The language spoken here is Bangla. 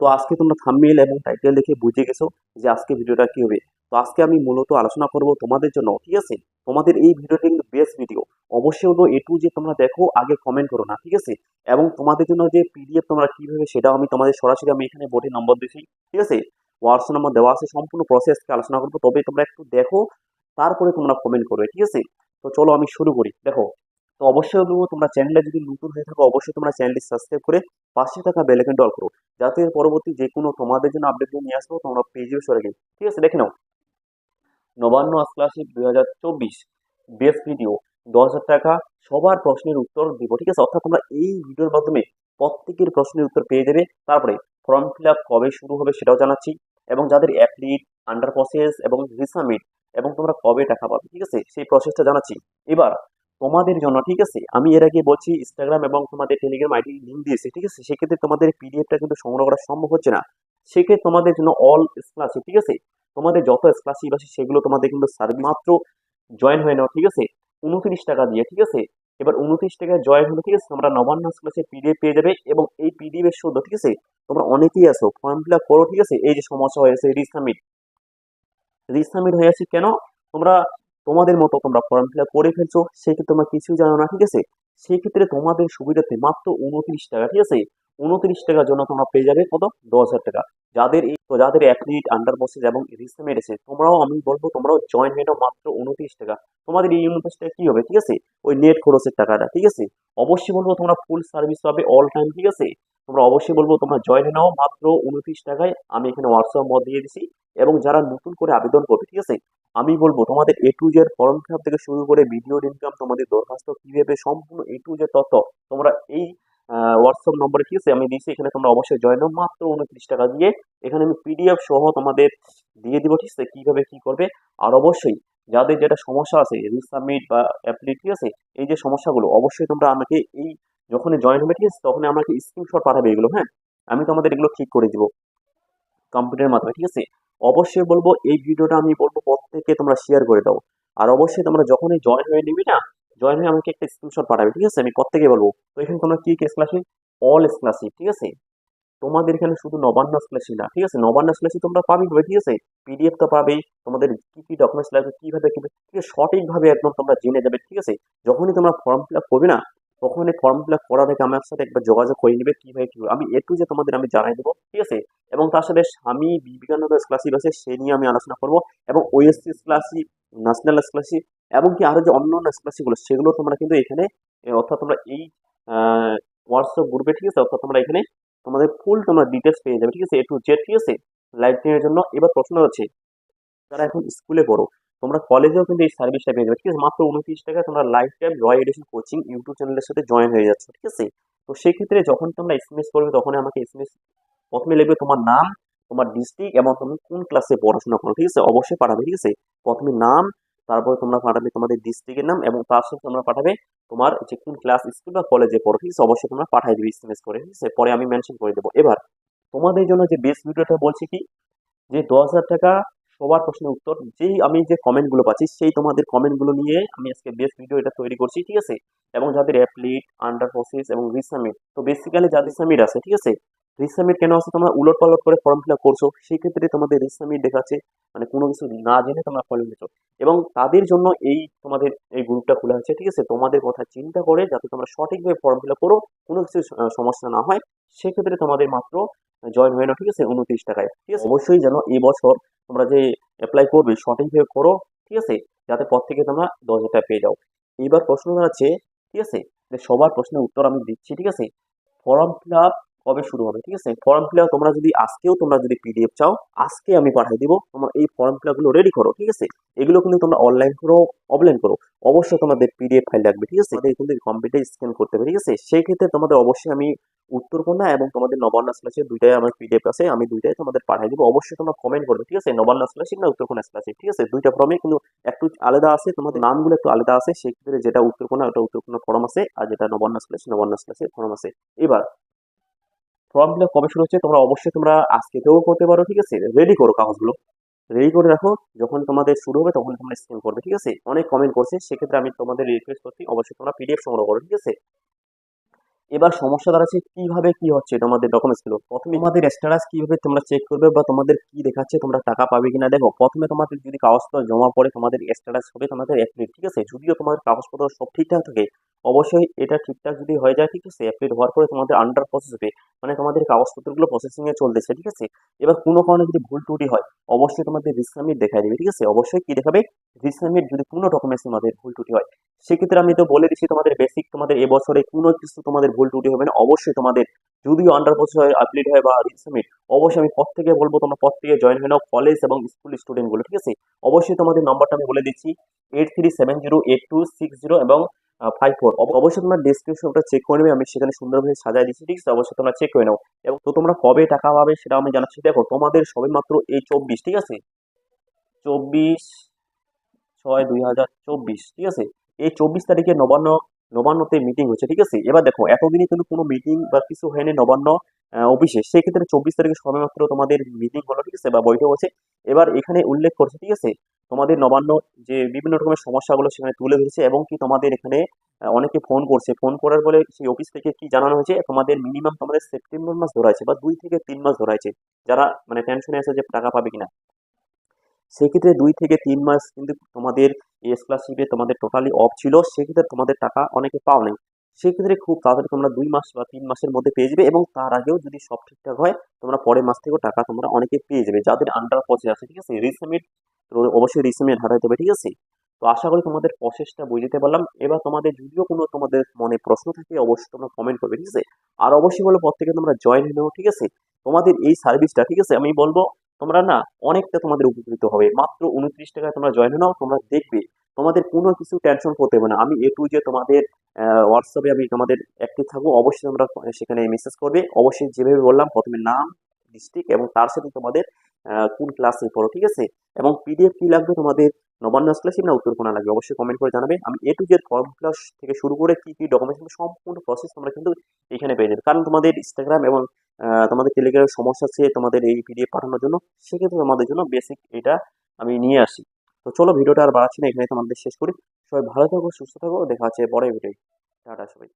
তো আজকে তোমরা থাম্বনেল এবং টাইটেল দেখে বুঝে গেছো যে আজকে ভিডিওটা কি হবে। তো আজকে আমি মূলত আলোচনা করব তোমাদের জন্য, ঠিক আছে? তোমাদের এই ভিডিওটা কিন্তু বেস্ট ভিডিও অবশ্যই হলো এটু যে তোমরা দেখো, আগে কমেন্ট করো না, ঠিক আছে? এবং তোমাদের জন্য যে পিডিএফ তোমরা কীভাবে সেটাও আমি তোমাদের সরাসরি আমি এখানে বোর্ডে নম্বর দিচ্ছি ঠিক আছে? হোয়াটসঅ্যাপ নম্বর দেওয়া আছে, সম্পূর্ণ প্রসেসকে আলোচনা করব তবে তোমরা একটু দেখো, তারপরে তোমরা কমেন্ট করবে, ঠিক আছে? তো চলো আমি শুরু করি, দেখো? তো অবশ্যই তোমরা চ্যানেলে যদি নতুন হয়ে থাকো, অবশ্যই তোমরা চ্যানেলটি সাবস্ক্রাইব করে পাশে থাকা বেলাইকনটা অল করো। যাতে পরবর্তী যে কোনো তোমাদের জন্য আপডেট নিয়ে আসব, তোমরা পেজেও সরে গেলে। ঠিক আছে, দেখে নাও। নবান্ন স্কলারশিপ দুই হাজার চব্বিশ বেস্ট ভিডিও দশ হাজার টাকা, সবার প্রশ্নের উত্তর দিব, ঠিক আছে? অর্থাৎ তোমরা এই ভিডিওর মাধ্যমে প্রত্যেকের প্রশ্নের উত্তর পেয়ে যাবে। তারপরে ফর্ম ফিল আপ কবে শুরু হবে সেটাও জানাচ্ছি। এবং যাদের অ্যাপ্লিট আন্ডার প্রসেস এবং রিসামিট এবং তোমরা কবে টাকা পাবে, ঠিক আছে? সেই প্রসেসটা জানাচ্ছি। এবার তোমাদের জন্য, ঠিক আছে? আমি এর আগে বলছি ইনস্টাগ্রাম এবং তোমাদের টেলিগ্রাম আইডি লিঙ্ক দিয়েছি, ঠিক আছে? সেক্ষেত্রে তোমাদের পিডিএফটা কিন্তু সংগ্রহ করা সম্ভব হচ্ছে না। সেক্ষেত্রে তোমাদের জন্য অল স্কলারশিপ ঠিক আছে? তোমাদের যত স্কলারশিপ আছে সেগুলো তোমাদের কিন্তু মাত্র জয়েন হয়ে নাও, ঠিক আছে? উনত্রিশ টাকা দিয়ে, ঠিক আছে? এবার উনত্রিশ টাকায় জয়েন হলে, ঠিক আছে? তোমরা নবান্ন স্কলারশিপ পিডিএফ পেয়ে যাবে এবং এই পিডিএফ এর শুদ্ধ ঠিক আছে? তোমরা অনেকেই আসো ফর্ম ফিল আপ করো, ঠিক আছে? এই যে সমস্যা হয়ে হয়েছে রিসামিট রিসামিট হয়ে আছে কেন? তোমরা তোমাদের মতো তোমরা ফর্ম ফিল করে ফেলছো, সেক্ষেত্রে তোমরা কিছুই জানো না, ঠিক আছে? সেক্ষেত্রে তোমাদের সুবিধাতে মাত্র উনত্রিশ টাকা, ঠিক আছে? উনত্রিশ টাকার জন্য তোমরা পেয়ে যাবে কত? দশ হাজার টাকা। যাদের এই, তো যাদের অ্যাথলিট আন্ডার প্রসেস এবং রিসামিট আছে তোমরাও আমি বলব তোমরাও জয়েন হয়ে মাত্র উনত্রিশ টাকা। তোমাদের এই উনত্রিশ টাকা কি হবে, ঠিক আছে? ওই নেট খরচের টাকাটা, ঠিক আছে? অবশ্যই বলব তোমরা ফুল সার্ভিস পাবে অল টাইম ঠিক আছে? তোমরা অবশ্যই বলব তোমরা জয়েন হয়ে নাও মাত্র উনত্রিশ টাকায়। আমি এখানে হোয়াটসঅ্যাপ মত দিয়ে দিছি এবং যারা নতুন করে আবেদন করবে, ঠিক আছে? আমি বলব, তোমাদের A to Z form fill up থেকে শুরু করে ভিডিও ইনকাম তোমাদের দরখাস্ত কীভাবে সম্পূর্ণ এ টু জেড তথ্য তোমরা এই হোয়াটসঅ্যাপ নম্বরে ঠিক আছে? আমি দিয়েছি, এখানে তোমরা অবশ্যই জয়েন হও মাত্র উনত্রিশ টাকা দিয়ে এখানে আমি পিডিএফ সহ তোমাদের দিয়ে দিব, ঠিক আছে? কীভাবে কী করবে? আর অবশ্যই যাদের যেটা সমস্যা আছে রিসাবমিট বা অ্যাপ্লি ঠিক আছে? এই যে সমস্যাগুলো, অবশ্যই তোমরা আমাকে এই যখনই জয়েন হবে, ঠিক আছে? তখন আমাকে স্ক্রিনশট পাঠাবে এগুলো হ্যাঁ? আমি তোমাদের এগুলো ঠিক করে দিব। কম্পিউটারের মাধ্যমে, ঠিক আছে? অবশ্যই বলব, এই ভিডিওটা আমি বলব প্রত্যেকে তোমরা শেয়ার করে দাও। আর অবশ্যই তোমরা যখনই জয়েন হয়ে নিবি না জয়েন হয়ে আমাকে একটা স্ক্রিনশট পাঠাবে, ঠিক আছে? আমি প্রত্যেকে বলব, তো এখানে তোমরা কি কি স্কলারশিপ অল স্কলারশিপ ঠিক আছে? তোমাদের এখানে শুধু নবান্ন স্কলারশিপ না, ঠিক আছে? নবান্ন স্কলারশিপ তোমরা পাবে, ঠিক আছে? পিডিএফ তো পাবেই তোমাদের কি কি ডকুমেন্টস লাগবে, কীভাবে কীভাবে ঠিক সঠিকভাবে একদম তোমরা জেনে যাবে, ঠিক আছে? যখনই তোমরা ফর্ম ফিল আপ করবে না এই ফর্ম ফিল আপ করার আগে আমার সাথে একবার যোগাযোগ করে নিবে কীভাবে কীভাবে আমি একটু যে তোমাদের আমি জানাই দেবো, ঠিক আছে? এবং তার সাথে স্বামী বিবেকানন্দ স্কলারশিপ আছে সে নিয়ে আমি আলোচনা করব এবং ওএসসি স্কলারশিপ ন্যাশনাল স্কলারশিপ এবং কি আরও যে অন্য অন্য স্কলারশিপগুলো সেগুলো তোমরা কিন্তু এখানে অর্থাৎ তোমরা এই হোয়াটসঅ্যাপ গ্রুপে ঠিক আছে? অর্থাৎ তোমরা এখানে তোমাদের ফুল তোমরা ডিটেলস পেয়ে যাবে, ঠিক আছে? এ টু জেড ঠিক আছে? লাইভ ট্রেনের জন্য এবার প্রশ্ন হচ্ছে, যারা এখন স্কুলে পড়ো তোমরা কলেজেও কিন্তু এই সার্ভিসটা পেয়ে যাবে। ঠিক আছে? মাত্র উনত্রিশ টাকায় তোমরা life time Roy education coaching YouTube চ্যানেলের সাথে জয়েন হয়ে যাচ্ছ, ঠিক আছে? তো সেই ক্ষেত্রে যখন তোমরা এস এম এস করবে তখন আমাকে এস এম এস প্রথমে লিখবে তোমার নাম, তোমার ডিস্ট্রিক্ট এবং তুমি কোন ক্লাসে পড়াশোনা করো, ঠিক আছে? অবশ্যই পাঠাবে, ঠিক আছে? প্রথমে নাম, তারপরে তোমরা পাঠাবে তোমাদের ডিস্ট্রিক্টের নাম এবং তার সাথে তোমরা পাঠাবে তোমার যে কোন ক্লাস স্কুল বা কলেজে পড়ো, ঠিক আছে? অবশ্যই তোমরা পাঠাই দেবে এসএমএস করে, ঠিক আছে? পরে আমি মেনশন করে দেবো। এবার, তোমাদের জন্য যে বেস্ট ভিডিওটা বলছি কি? যে দশ হাজার টাকা সবার প্রশ্নের উত্তর, যেই আমি যে কমেন্টগুলো পাচ্ছি, সেই তোমাদের কমেন্টগুলো নিয়ে আমি আজকে বেস্ট ভিডিও এটা তৈরি করছি, ঠিক আছে? এবং যাদের অ্যাপ্লিট আন্ডার প্রসেস এবং রিসামিট তো বেসিক্যালি যাদের সামিট আছে, ঠিক আছে? রিসামিট কেন আছে? তোমরা উলট পালট করে ফর্ম ফিল আপ করছ, সেই ক্ষেত্রে তোমাদের রিসামিট দেখাচ্ছে মানে কোনো কিছু না জেনে তোমরা ফর্ম নিচ্ছ এবং তাদের জন্য এই তোমাদের এই গ্রুপটা খোলা হয়েছে, ঠিক আছে? তোমাদের কথা চিন্তা করে যাতে তোমরা সঠিকভাবে ফর্ম ফিল আপ করো, কোনো কিছু সমস্যা না হয়, সেক্ষেত্রে তোমাদের মাত্র জয়েন হয়ে নাও, ঠিক আছে? উনত্রিশ টাকায়, ঠিক আছে? অবশ্যই যেন এই বছর তোমরা যে অ্যাপ্লাই করবে সঠিকভাবে করো, ঠিক আছে? যাতে পর থেকে তোমরা দশ হাজার পেয়ে যাও। এইবার প্রশ্ন হচ্ছে ঠিক আছে? সবার প্রশ্নের উত্তর আমি দিচ্ছি, ঠিক আছে? ফর্ম ফিল আপ কবে শুরু হবে, ঠিক আছে? ফর্ম ফিল আপ তোমরা যদি আজকেও তোমরা যদি পিডিএফ চাও, আজকে আমি পাঠিয়ে দিব। তোমরা এই ফর্ম ফিল আপগুলো রেডি করো, ঠিক আছে? এগুলো কিন্তু তোমরা অনলাইন করো অফলাইন করো। অবশ্যই তোমাদের পিডিএফ ফাইল লাগবে, ঠিক আছে? কিন্তু কম্পিউটার স্ক্যান করতে হবে, ঠিক আছে? সেই ক্ষেত্রে তোমাদের অবশ্যই আমি উত্তরকন্যা এবং তোমাদের নবান্ন স্কলারশিপ দুইটাই আমার পিডিএফ আছে, আমি দুইটাই তোমাদের পাঠিয়ে দেবো। অবশ্যই তোমরা কমেন্ট করবে, ঠিক আছে? নবান্ন স্কলারশিপ না উত্তরকন্যা স্কলারশিপ, ঠিক আছে? দুইটা ফর্মে কিন্তু একটু আলাদা আছে, তোমাদের নামগুলো একটু আলাদা আছে, সেক্ষেত্রে যেটা উত্তরকন্যা ওটা উত্তরকন্যা ফর্ম আছে, আর যেটা Nabanna scholarship Nabanna scholarship form আছে। এবার ফর্ম ফিল কবে শুরু হচ্ছে তোমরা অবশ্যই তোমরা আজকে থেকেও করতে পারো, ঠিক আছে? রেডি করো কাগজগুলো। রেডি করে রাখো, যখন তোমাদের শুরু হবে তখন তোমরা স্ক্যান করবে, ঠিক আছে? অনেক কমেন্ট করছে, সেক্ষেত্রে আমি তোমাদের রিকোয়েস্ট করছি, অবশ্যই তোমরা পিডিএফ সংগ্রহ করো, ঠিক আছে? এবার সমস্যা দাঁড়াচ্ছে কীভাবে কি হচ্ছে? তোমাদের ডকুমেন্টসগুলো প্রথমে তোমাদের স্ট্যাটাস কীভাবে তোমরা চেক করবে বা তোমাদের কি দেখাচ্ছে, তোমরা টাকা পাবে কিনা দেখো। প্রথমে তোমাদের যদি কাগজপত্র জমা পড়ে তোমাদের স্ট্যাটাস হবে তোমাদের অ্যাপ্লিট ঠিক আছে? যদিও তোমাদের কাগজপত্র সব ঠিকঠাক থাকে অবশ্যই এটা ঠিকঠাক যদি হয়ে যায়, ঠিক আছে? অ্যাপ্লিট হওয়ার পরে তোমাদের আন্ডার প্রসেস হবে। মানে তোমাদের কাগজপত্রগুলো প্রসেসিং এ চলতেছে, ঠিক আছে? এবার কোনো কারণে যদি ভুল ত্রুটি হয়, অবশ্যই তোমাদের রিসামিট দেখাই দেবে, ঠিক আছে? অবশ্যই কি দেখাবে? রিসামিট যদি কোনো ডকুমেন্টস তোমাদের ভুল ত্রুটি হয়, সেক্ষেত্রে আমি তো বলে দিচ্ছি তোমাদের বেসিক তোমাদের এবছরে কোনো কিছু তোমাদের ভুল ত্রুটি হবে না। অবশ্যই তোমাদের যদিও আন্ডার প্রসেস হয় আপলিট হয় বা রিসামিট অবশ্যই আমি প্রত্যেকে বলব, তোমরা প্রত্যেকে জয়েন হয়ে নাও কলেজ এবং স্কুল স্টুডেন্টগুলো ঠিক আছে? অবশ্যই তোমাদের নম্বরটা আমি বলে দিচ্ছি eight three seven zero eight two six zero এবং ফাইভ ফোর অবশ্যই তোমরা ডিসক্রিপশনটা চেক করে নেবে, আমি সেখানে সুন্দরভাবে সাজাই দিচ্ছি ঠিক আছে? অবশ্যই তোমরা চেক করে নাও। এবং তো তোমরা কবে টাকা পাবে সেটা আমি জানাচ্ছি। দেখো, তোমাদের সবে মাত্র এই চব্বিশ, ঠিক আছে? চব্বিশ ছয় দুই হাজার চব্বিশ, ঠিক আছে? এই চব্বিশ তারিখে নবান্ন, নবান্নতে মিটিং হচ্ছে, ঠিক আছে? এবার দেখো, এতদিনে কিন্তু কোনো মিটিং বা কিছু হয়নি নবান্ন অফিসে। সেক্ষেত্রে চব্বিশ তারিখে সবেমাত্র তোমাদের মিটিং হলো, ঠিক আছে? বা বৈঠক হচ্ছে। এবার এখানে উল্লেখ করছে, ঠিক আছে? তোমাদের নবান্ন যে বিভিন্ন রকমের সমস্যাগুলো সেখানে তুলে ধরেছে এবং কি তোমাদের এখানে অনেকে ফোন করছে। ফোন করার বলে সেই অফিস থেকে কি জানানো হয়েছে? তোমাদের মিনিমাম তোমাদের সেপ্টেম্বর মাস ধরা আছে বা দুই থেকে তিন মাস ধরা আছে যারা মানে টেনশনে আছে যে টাকা পাবে কিনা। সেক্ষেত্রে দুই থেকে তিন মাস কিন্তু তোমাদের এই স্কলারশিপে তোমাদের টোটালি অফ ছিল। সেক্ষেত্রে তোমাদের টাকা অনেকে পাও নাই। সেক্ষেত্রে খুব তাড়াতাড়ি তোমরা দুই মাস বা তিন মাসের মধ্যে পেয়ে যাবে এবং তার আগেও যদি সব ঠিকঠাক হয়, তোমরা পরের মাস থেকেও টাকা তোমরা অনেকে পেয়ে যাবে। যাদের আন্ডার প্রসেস আছে, ঠিক আছে? রিসেমিট অবশ্যই রিসেমিট হারাতে হবে ঠিক আছে? তো আশা করি তোমাদের প্রসেসটা বুঝতে পারলাম। এবার তোমাদের যদিও কোনো তোমাদের মনে প্রশ্ন থাকে, অবশ্যই তোমরা কমেন্ট করবে, ঠিক আছে? আর অবশ্যই বলো প্রত্যেকে তোমরা জয়েন হয়ে নাও ঠিক আছে? তোমাদের এই সার্ভিসটা ঠিক আছে? আমি বলব, তোমরা না অনেকটা তোমাদের উপকৃত হবে। মাত্র উনত্রিশ টাকায় তোমরা জয়েন হয়ে নাও, তোমরা দেখবে, তোমাদের কোনো কিছু টেনশন করতে হবে না। আমি এ টু যে তোমাদের হোয়াটসঅ্যাপে আমি তোমাদের অ্যাক্টিভ থাকব, অবশ্যই তোমরা সেখানে মেসেজ করবে। অবশ্যই যেভাবে বললাম, প্রথমে নাম ডিস্ট্রিক্ট এবং তার সাথে তোমাদের কোন ক্লাসে পড়ো, ঠিক আছে? এবং পিডিএফ কি লাগবে তোমাদের? নবান্ন স্কলারশিপ না উত্তরকোনা লাগবে? অবশ্যই কমেন্ট করে জানাবে। আমি A to Z form class থেকে শুরু করে কি কি ডকুমেন্টস সম্পূর্ণ প্রসেস তোমরা কিন্তু এখানে পেয়ে যাবে। কারণ তোমাদের ইনস্টাগ্রাম এবং তোমাদের টেলিগ্রামের সমস্যা আছে তোমাদের এই পিডিএফ পাঠানোর জন্য, সেক্ষেত্রে তোমাদের জন্য বেসিক এটা আমি নিয়ে আসি। তো চলো ভিডিওটা আর বাড়াচ্ছি না এখানে তোমাদের শেষ করি। সবাই ভালো থাকো, সুস্থ থাকো, দেখা হচ্ছে পরের ভিডিও টাটা সবাই।